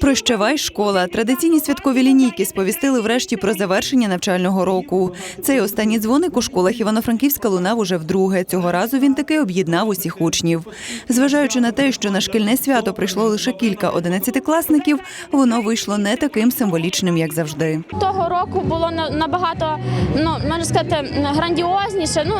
Прощавай школа. Традиційні святкові лінійки сповістили врешті про завершення навчального року. Цей останній дзвоник у школах Івано-Франківська лунав уже вдруге. Цього разу він таки об'єднав усіх учнів. Зважаючи на те, що на шкільне свято прийшло лише кілька одинадцятикласників, воно вийшло не таким символічним, як завжди. Того року було на- набагато, ну можна сказати, грандіозніше. Ну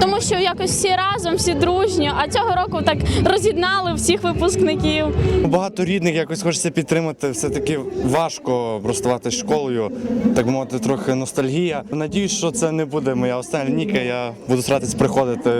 тому що якось всі разом, всі дружньо. А цього року так роз'єднали всіх випускників. Багато рідних якось хочеться підтримати. Все таки важко розставати школою, так би мовити, трохи ностальгія. Надіюсь, що це не буде моя остання лінійка. Я буду старатись приходити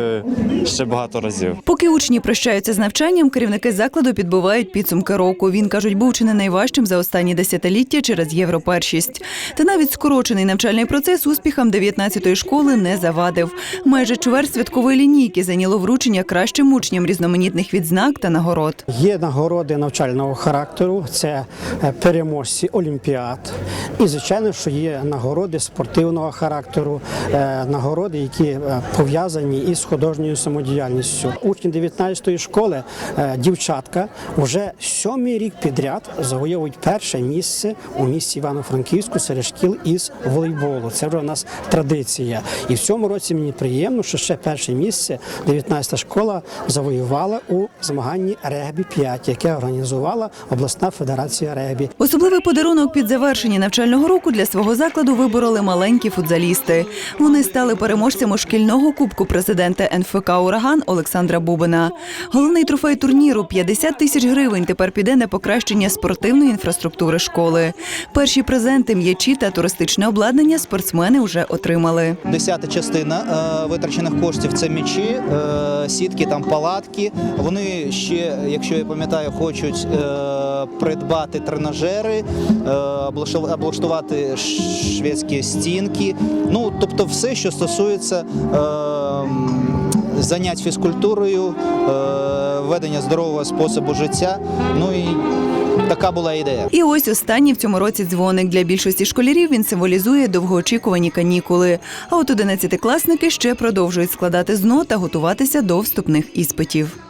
ще багато разів. Поки учні прощаються з навчанням, керівники закладу підбивають підсумки року. Він кажуть, був чи не найважчим за останні десятиліття через європершість. Та навіть скорочений навчальний процес успіхам 19-ї школи не завадив. Майже чверть святкової лінійки зайняло вручення кращим учням різноманітних відзнак та нагород. Є нагороди навчального характеру, це е, переможці олімпіад. І, звичайно, що є нагороди спортивного характеру, е, нагороди, які е, пов'язані із художньою самодіяльністю. Учні 19-ї школи, дівчатка, вже сьомий рік підряд завоюють перше місце у місті Івано-Франківську серед шкіл із волейболу. Це вже у нас традиція. І в цьому році мені приємно, що ще перше місце 19-та школа завоювала у змаганні регбі 5, яке організувала обласна федерація регбі. Особливий подарунок під завершення навчального року для свого закладу вибороли маленькі футзалісти. Вони стали переможцями шкільного кубку президента НФК Ураган Олександра Бубина. Головний трофей турніру 50 тисяч гривень. Тепер піде на покращення спортивної інфраструктури школи. Перші презенти, м'ячі та туристичне обладнання спортсмени вже отримали. Десята частина е, витрачених коштів це м'ячі, е, сітки, там палатки. Вони ще, якщо я пам'ятаю, хочуть е, придбати тренажери, е, облаштувати шведські стінки. Ну, тобто, все, що стосується е, занять фізкультурою, е, ведення здорового способу життя. Ну і така була ідея. І ось останній в цьому році дзвоник для більшості школярів. Він символізує довгоочікувані канікули. А от одинадцятикласники ще продовжують складати ЗНО та готуватися до вступних іспитів.